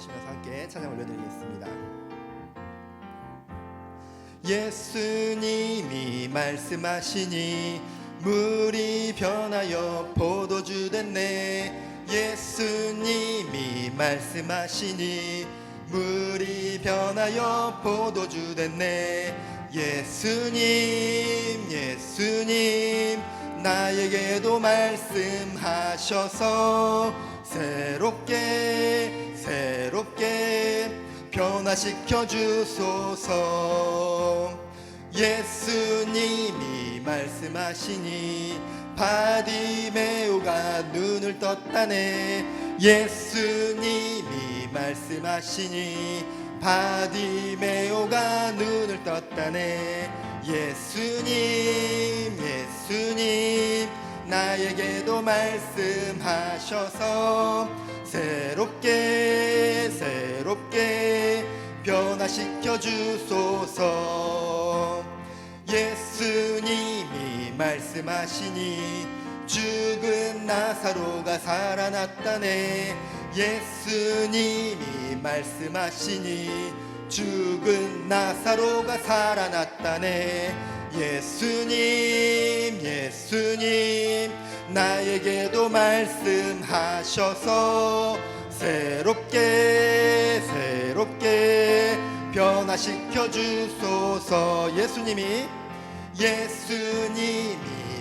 기도하시면서 함께 찬양 올려드리겠습니다. 예수님이 말씀하시니 물이 변하여 포도주 됐네 예수님이 말씀하시니 물이 변하여 포도주 됐네 예수님 예수님 나에게도 말씀하셔서 새롭게 새롭게 변화시켜 주소서. 예수님이 말씀하시니 바디메오가 눈을 떴다네. 예수님이 말씀하시니 바디메오가 눈을 떴다네 예수님 예수님 나에게도 말씀하셔서 새롭게 새롭게 변화시켜 주소서. 예수님이 말씀하시니 죽은 나사로가 살아났다네. 예수님이 말씀하시니 죽은 나사로가 살아났다네. 예수님 예수님 나에게도 말씀하셔서 새롭게 새롭게 변화시켜 주소서. 예수님이 예수님이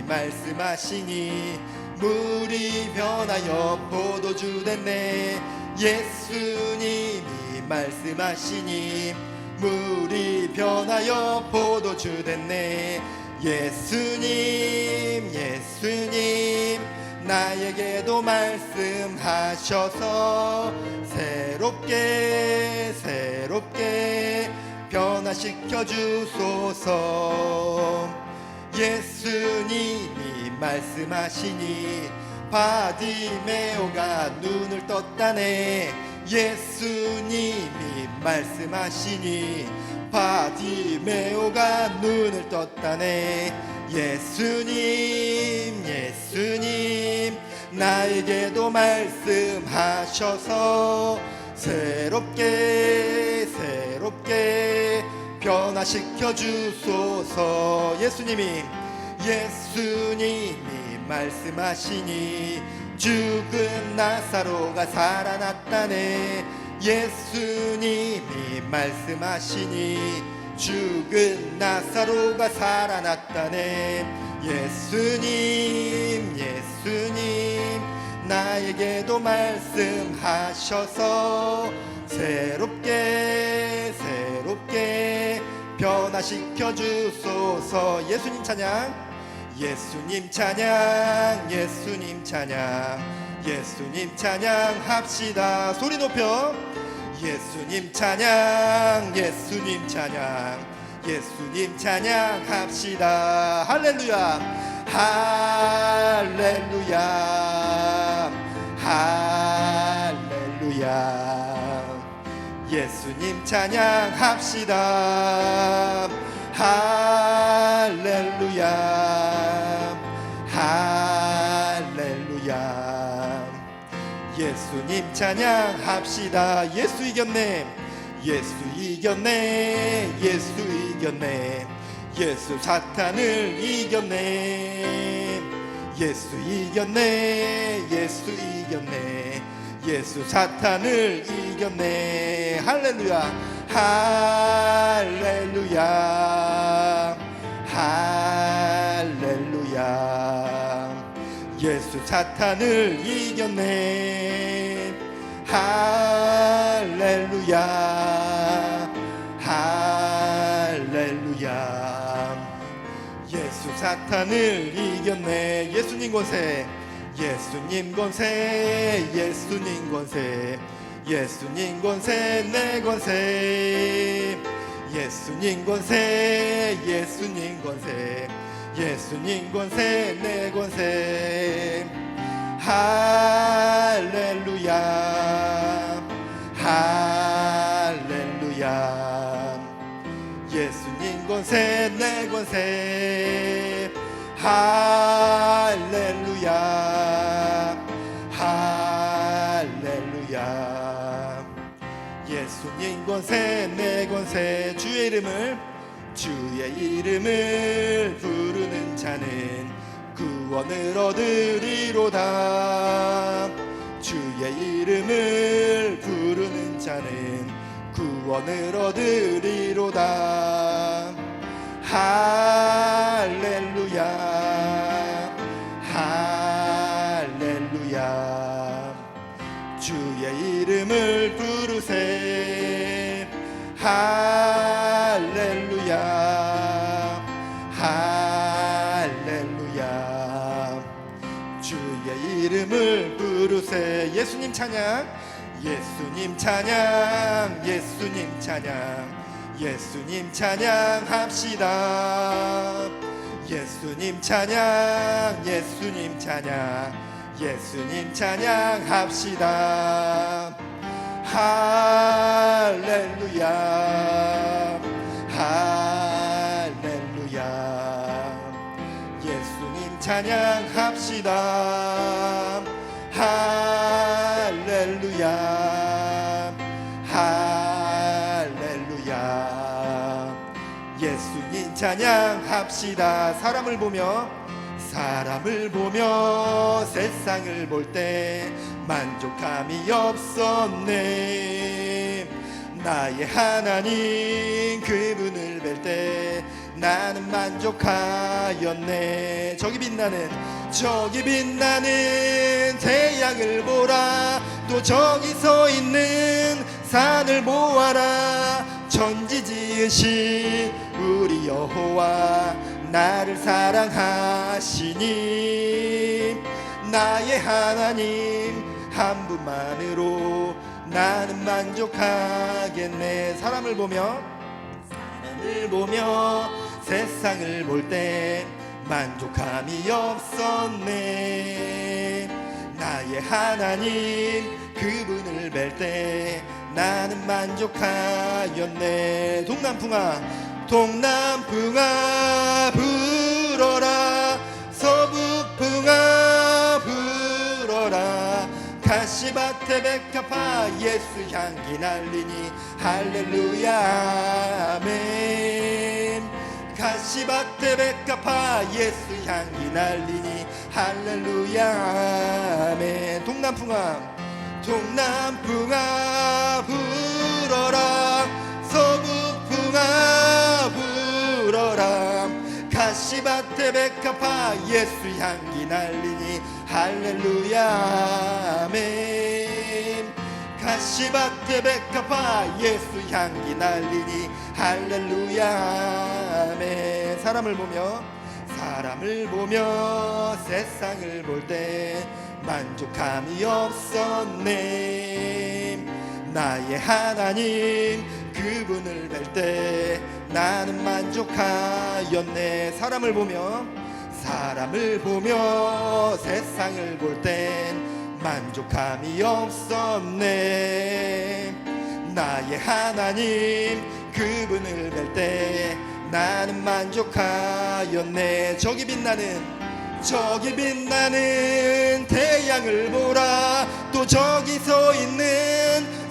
말씀하시니 물이 변하여 포도주 됐네. 예수님이 말씀하시니 물이 변하여 포도주 됐네. 예수님 예수님 나에게도 말씀하셔서 새롭게 새롭게 변화시켜 주소서. 예수님이 말씀하시니 바디메오가 눈을 떴다네 예수님이 말씀하시니 바디메오가 눈을 떴다네. 예수님 예수님 나에게도 말씀하셔서 새롭게 새롭게 변화시켜 주소서. 예수님이 예수님이 말씀하시니 죽은 나사로가 살아났다네. 예수님이 말씀하시니 죽은 나사로가 살아났다네. 예수님 예수님 나에게도 말씀하셔서 새롭게 새롭게 변화시켜 주소서. 예수님 찬양 예수님 찬양 예수님 찬양 예수님 찬양 합시다. 소리 높여. 예수님 찬양 예수님 찬양 예수님 찬양 합시다. 할렐루야 할렐루야 할렐루야. 예수님 찬양 합시다. 할렐루야 예수님 찬양합시다. 예수 이겼네. 예수 이겼네. 예수 이겼네. 예수 사탄을 이겼네. 예수 이겼네. 예수 이겼네. 예수 사탄을 이겼네. 할렐루야. 할렐루야. 할렐루야. 예수 사탄을 이겼네 할렐루야. 할렐루야. 예수 사탄을 이겼네. 예수님 권세. 예수님 권세. 예수님 권세. 예수님 권세. 내 권세. 예수님 권세. 예수님 권세. 예수님 권세. 내 권세. 할 권세 내 권세. 할렐루야. 할렐루야. 예수님 권세 내 권세. 주의 이름을 주의 이름을 부르는 자는 구원을 얻으리로다. 주의 이름을 부르는 자는 구원을 얻으리로다 할렐루야. 할렐루야. 주의 이름을 부르세. 할렐루야. 할렐루야. 주의 이름을 부르세. 예수님 찬양. 예수님 찬양. 예수님 찬양 예수님 찬양합시다. 예수님 찬양 예수님 찬양 예수님 찬양합시다. 할렐루야 할렐루야. 예수님 찬양합시다. 할 찬양합시다. 사람을 보며 사람을 보며 세상을 볼 때 만족함이 없었네. 나의 하나님 그분을 뵐 때 나는 만족하였네. 저기 빛나는 저기 빛나는 태양을 보라. 또 저기 서 있는 산을 보아라. 천지 지으신 우리 여호와 나를 사랑하시니 나의 하나님 한 분만으로 나는 만족하겠네. 사람을 보며 사람을 보며 세상을 볼 때 만족함이 없었네. 나의 하나님 그분을 뵐 때 나는 만족하였네. 동남풍아 동남풍아 불어라. 서북풍아 불어라. 가시밭에 백합화 예수 향기 날리니. 할렐루야 아멘. 가시밭에 백합화 예수 향기 날리니. 할렐루야 아멘. 동남풍아 동남풍아 불어라 시밭에 백합화 예수 향기 날리니. 할렐루야. 아멘. 가시밭에 백합화 예수 향기 날리니. 할렐루야. 아멘. 사람을 보며 사람을 보며 세상을 볼 때 만족함이 없었네 나의 하나님 그분을 뵐 때 나는 만족하였네. 사람을 보며 사람을 보며 세상을 볼 땐 만족함이 없었네. 나의 하나님 그분을 뵐 때 나는 만족하였네. 저기 빛나는 저기 빛나는 태양을 보라. 또 저기 서 있는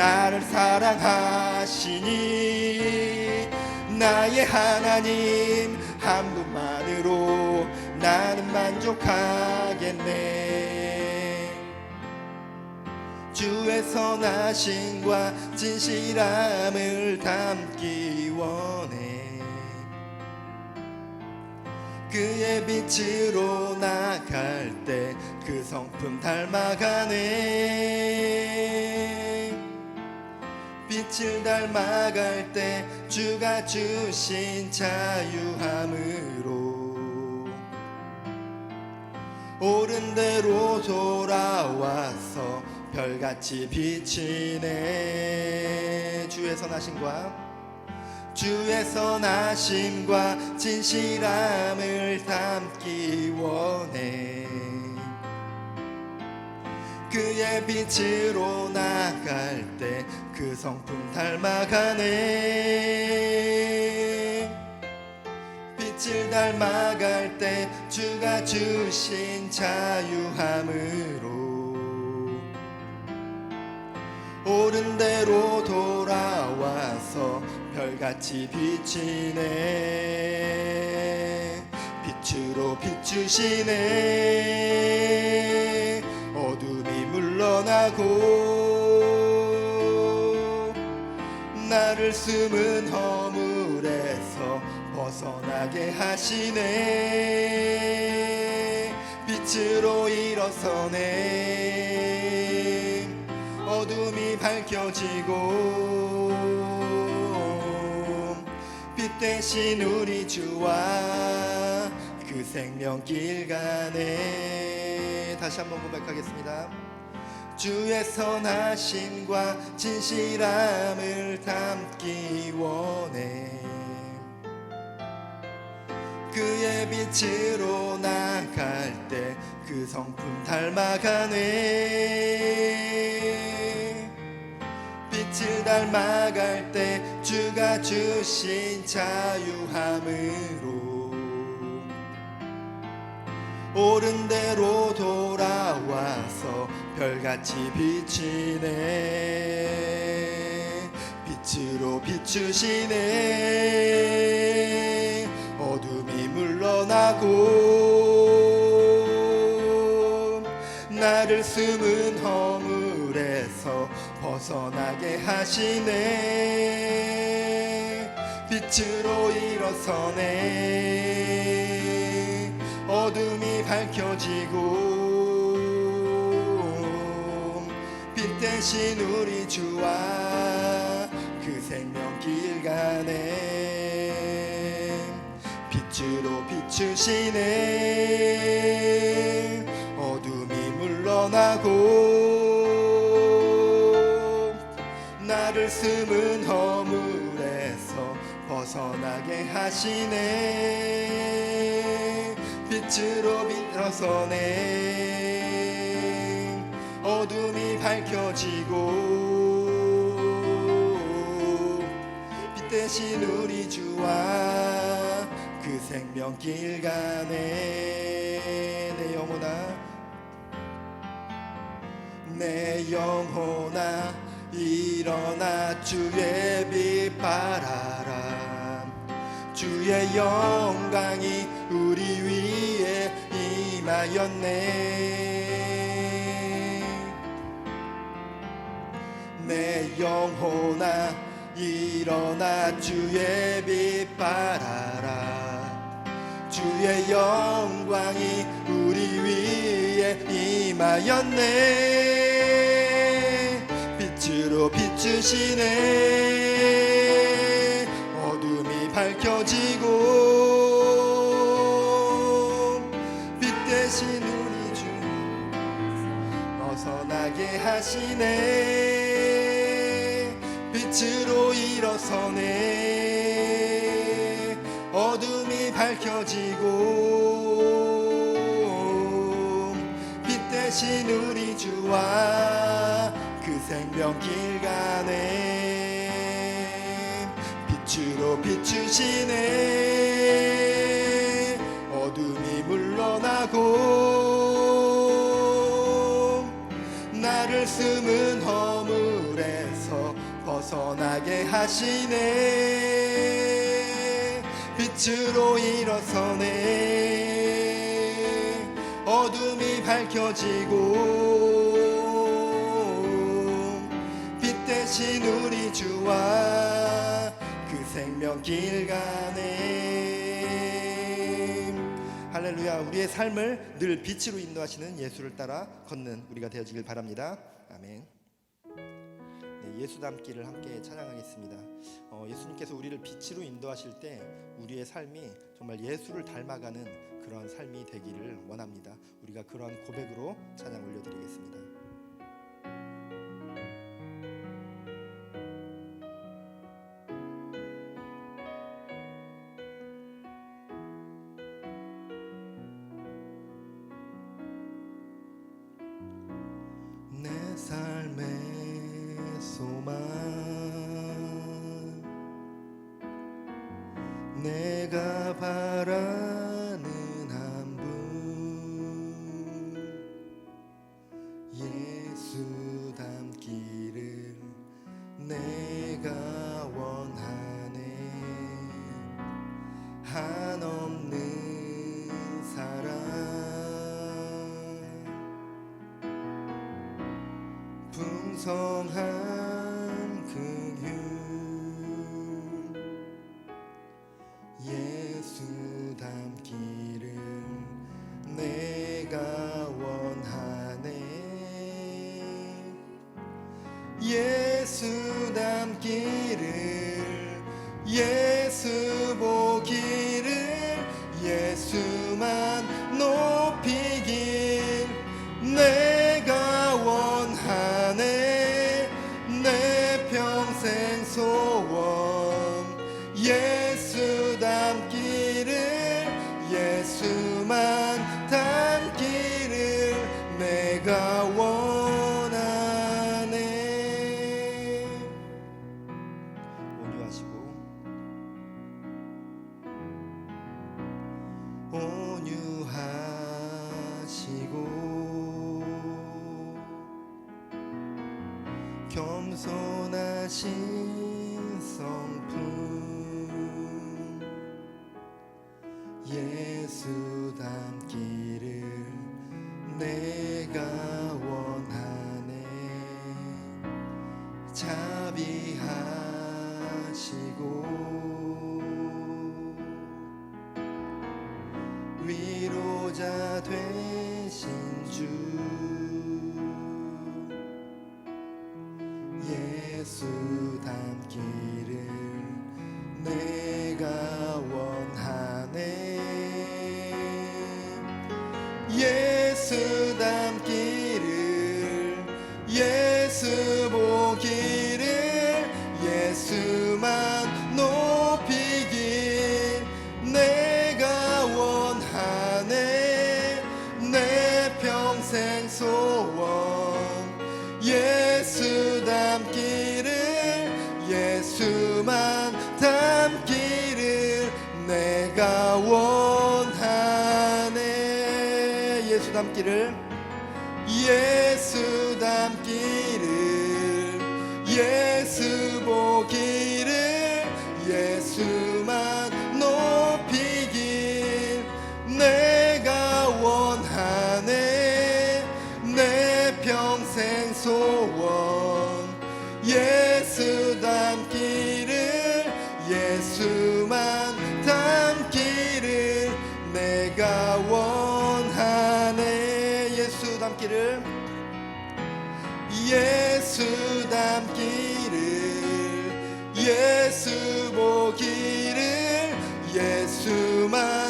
나를 사랑하시니 나의 하나님 한 분만으로 나는 만족하겠네. 주의 선하심과 진실함을 담기 원해. 그의 빛으로 나갈 때 그 성품 닮아가네 빛을 닮아갈 때 주가 주신 자유함으로 옳은 대로 돌아와서 별같이 비치네. 주의 선하심과 주의 선하심과 진실함을 담기 원해 그의 빛으로 나갈 때 그 성품 닮아가네. 빛을 닮아갈 때 주가 주신 자유함으로 옳은 대로 돌아와서 별같이 비치네. 빛으로 비추시네 물러나고 나를 숨은 허물에서 벗어나게 하시네. 빛으로 일어서네. 어둠이 밝혀지고 빛 대신 우리 주와 그 생명길 가네 다시 한번 고백하겠습니다 주의 선하심과 진실함을 담기 원해. 그의 빛으로 나갈 때 그 성품 닮아가네. 빛을 닮아갈 때 주가 주신 자유함으로 옳은 대로 돌아와서 별같이 비치네. 빛으로 비추시네. 어둠이 물러나고 나를 숨은 허물에서 벗어나게 하시네. 빛으로 일어서네. 어둠이 밝혀지고 대신 우리 주와 그 생명길 가네. 빛으로 비추시네. 어둠이 물러나고 나를 숨은 허물에서 벗어나게 하시네. 빛으로 일어서네 어둠이 밝혀지고 빛 대신 우리 주와 그 생명길 가네. 내 영혼아 내 영혼아 일어나 주의 빛 발하라. 주의 영광이 우리 위에 임하였네 영혼아 일어나 주의 빛 발하라. 주의 영광이 우리 위에 임하였네. 빛으로 비추시네. 어둠이 밝혀지고 빛 대신 우리 주 벗어나게 하시네 빛으로 일어서네. 어둠이 밝혀지고 빛 대신 우리 주와 그 생명길 가네. 빛으로 비추시네 벗어나게 하시네. 빛으로 일어서네. 어둠이 밝혀지고 빛 대신 우리 주와 그 생명길 가네. 할렐루야. 우리의 삶을 늘 빛으로 인도하시는 예수를 따라 걷는 우리가 되어지길 바랍니다. 아멘. 네, 예수 닮기를 함께 찬양하겠습니다. 어, 예수님께서 우리를 빛으로 인도하실 때 우리의 삶이 정말 예수를 닮아가는 그런 삶이 되기를 원합니다. 우리가 그런 고백으로 찬양 올려드리겠습니다 겸손하신 성품. 예수담기를. 예수담기를. 예수 보기 예수 담기를 예수 보기를 예수만